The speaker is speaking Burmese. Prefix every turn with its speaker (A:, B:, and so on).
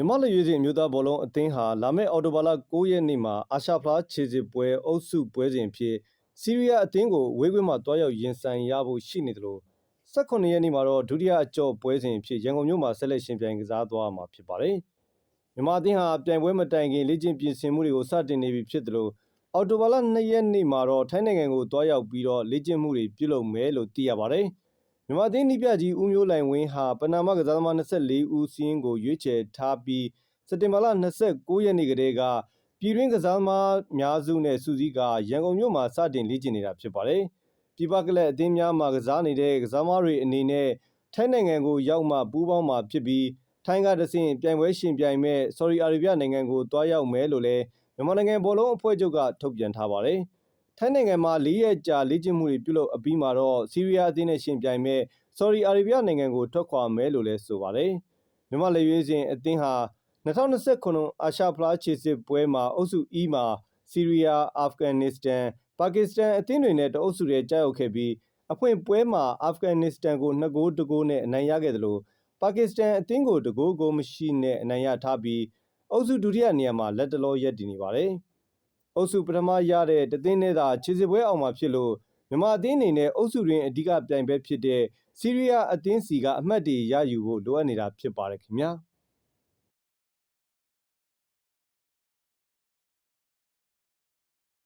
A: မြမလက်ရွေးစင်အမျိုးသားဘောလုံးအသင်းဟာလာမယ့်အော်တိုဘာလ9ရက်နေ့မှာအာရှဖလားခြေစစ်ပွဲအုပ်စုပွဲစဉ်ဖြစ်စီးရီးယားအသင်းကိုဝေးကွင်းမှာတွားရောက်ရင်ဆိုင်ရဖို့ရှိနေတယ်လို့18ရက်နေ့မှာတော့ဒုတိယအကြော့ပွဲစဉ်ဖြစ်ရန်ကုန်မြို့မှာဆက်လက်ရှင်ပြိုင်ကစားသွားမှာဖြစ်ပါတယ်။မြမအသင်းဟာပြိုင်ပွဲမတိုင်ခင်လေ့ကျင့်ပြင်ဆင်မှုတွေကိုစတင်နေပြီဖြစ်တယ်လို့အော်တိုဘာလ2ရက်နေ့မှာတော့ထိုင်းနိုင်ငံကိုတွားရောက်ပြီးတော့လေ့ကျင့်မှုတွေပြုလုပ်မယ်လို့သိရပါတယ်။ မြန်မာသင်းနီးပြကြီးဦးမျိုးလိုင်ဝင်းဟာပနာမကစားသမား24ဦးစီးရင်ကိုရွေးချယ်ထားပြီးစက်တင်ဘာလ29ရက်နေ့ကတည်းကပြည်တွင်းကစားသမားများစုနဲ့စူးစီးကရန်ကုန်မြို့မှာစတင်လေ့ကျင့်နေတာဖြစ်ပါတယ်။ပြည်ပကလပ်အသင်းများမှာကစားနေတဲ့ကစားသမားတွေအနေနဲ့ထိုင်းနိုင်ငံကိုရောက်မှပူးပေါင်းမှာဖြစ်ပြီးထိုင်းကတဆင့်ပြိုင်ပွဲရှင်ပြိုင်မဲ့ဆော်ဒီအာရေဗျနိုင်ငံကိုတွားရောက်မယ်လို့လည်းမြန်မာနိုင်ငံဘောလုံးအဖွဲ့ချုပ်ကထုတ်ပြန်ထားပါတယ်။ ထိုင်းနိုင်ငံမှာ၄ရက်ကြာလေ့ကျင့်မှုတွေပြုလုပ်အပြီးမှာတော့စီးရီးယားအသင်းနဲ့ရှင်ပြိုင်မဲ့ဆော်ဒီအာရေဗျနိုင်ငံကိုထွက်ခွာမယ်လို့လည်းဆိုပါတယ်။မြန်မာလက်ရွေးစင်အသင်းဟာ2029အာရှဖလားခြေစစ်ပွဲမှာအုပ်စု E မှာစီးရီးယား၊အာဖဂန်နစ္စတန်၊ပါကစ္စတန်အသင်းတွေနဲ့တအုပ်စုထဲကြားရောက်ခဲ့ပြီးအဖွင့်ပွဲမှာအာဖဂန်နစ္စတန်ကို2ဂိုးတကိုးနဲ့အနိုင်ရခဲ့တယ်လို့ပါကစ္စတန်အသင်းကိုတကိုးကိုမရှိနဲ့အနိုင်ရထားပြီးအုပ်စုဒုတိယနေရာမှာလက်တလောရပ်တည်နေပါတယ်။ အုပ်စုပထမရတဲ့တသင်းနဲ့သာခြေစစ်ပွဲအောင်မှာဖြစ်လို့မြန်မာအသင်းအနေနဲ့အုပ်စုတွင်အဓိကပြိုင်ပွဲဖြစ်တဲ့စီးရီးယားအသင်းစီကအမှတ်တွေရယူဖို့လိုအပ်နေတာဖြစ်ပါတယ်ခင်ဗျာ။